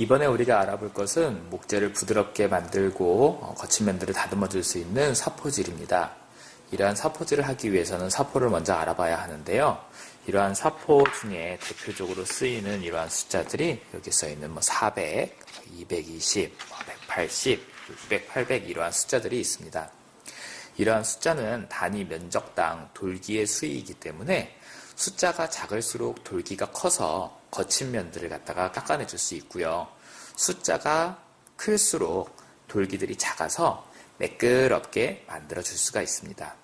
이번에 우리가 알아볼 것은 목재를 부드럽게 만들고 어, 거친 면들을 다듬어 줄 수 있는 사포질입니다. 이러한 사포질을 하기 위해서는 사포를 먼저 알아봐야 하는데요. 이러한 사포 중에 대표적으로 쓰이는 이러한 숫자들이 여기 써 있는 뭐 400, 220, 180, 600, 800 이러한 숫자들이 있습니다. 이러한 숫자는 단위 면적당 돌기의 수이기 때문에 숫자가 작을수록 돌기가 커서 거친 면들을 갖다가 깎아내 줄 수 있고요. 숫자가 클수록 돌기들이 작아서 매끄럽게 만들어 줄 수가 있습니다.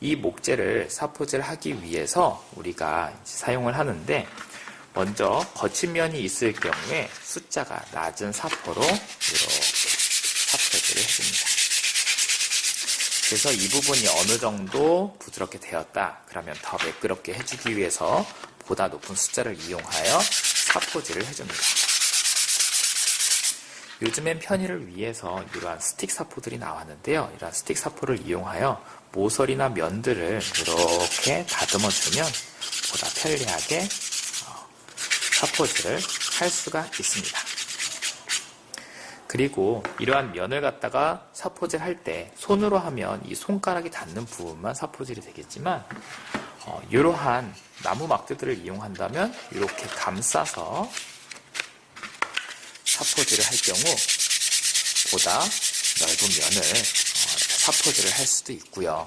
이 목재를 사포질을 하기 위해서 우리가 사용을 하는데 먼저 거친 면이 있을 경우에 숫자가 낮은 사포로 이렇게 사포질을 해줍니다. 그래서 이 부분이 어느 정도 부드럽게 되었다. 그러면 더 매끄럽게 해주기 위해서 보다 높은 숫자를 이용하여 사포질을 해줍니다. 요즘엔 편의를 위해서 이러한 스틱 사포들이 나왔는데요. 이러한 스틱 사포를 이용하여 모서리나 면들을 이렇게 다듬어주면 보다 편리하게 어, 사포질을 할 수가 있습니다. 그리고 이러한 면을 갖다가 사포질 할 때 손으로 하면 이 손가락이 닿는 부분만 사포질이 되겠지만 어, 이러한 나무 막대들을 이용한다면 이렇게 감싸서 사포질을 할 경우 보다 넓은 면을 어, 사포질을 할 수도 있고요.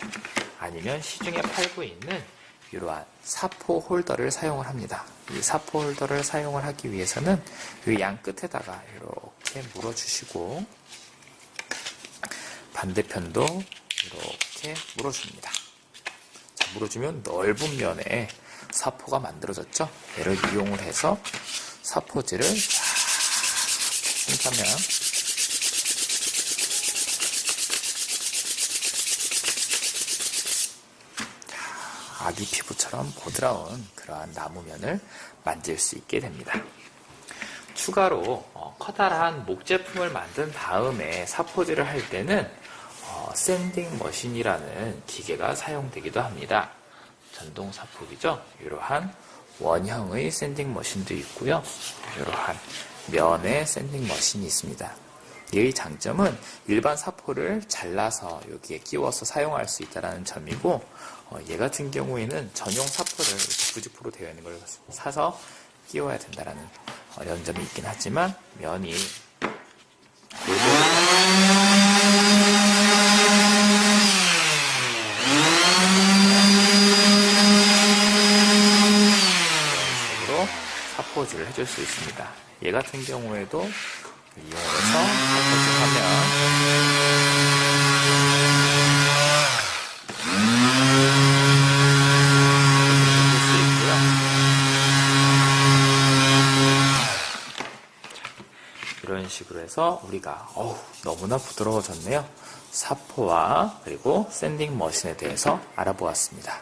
아니면 시중에 팔고 있는 이러한 사포 홀더를 사용을 합니다. 이 사포 홀더를 사용을 하기 위해서는 이 양 끝에다가 이렇게 물어주시고 반대편도 이렇게 물어줍니다. 자, 물어주면 넓은 면에 사포가 만들어졌죠. 얘를 이용을 해서 사포질을 쫙 한다면 아기 피부처럼 보드라운 그러한 나무면을 만질 수 있게 됩니다. 추가로 어, 커다란 목 제품을 만든 다음에 사포질을 할 때는 어, 샌딩 머신이라는 기계가 사용되기도 합니다. 전동 사포기죠. 이러한 원형의 샌딩 머신도 있고요. 이러한 면의 샌딩 머신이 있습니다. 얘의 장점은 일반 사포를 잘라서 여기에 끼워서 사용할 수 있다는 점이고 어, 얘 같은 경우에는 전용 사포를 부직포로 되어 있는 걸 사서 끼워야 된다는 어려운 점이 있긴 하지만 면이 이런 식으로 사포질을 해줄 수 있습니다. 얘 같은 경우에도 해줄 수 있고요. 이런 식으로 해서 우리가 어우, 너무나 부드러워졌네요. 사포와 그리고 샌딩 머신에 대해서 알아보았습니다.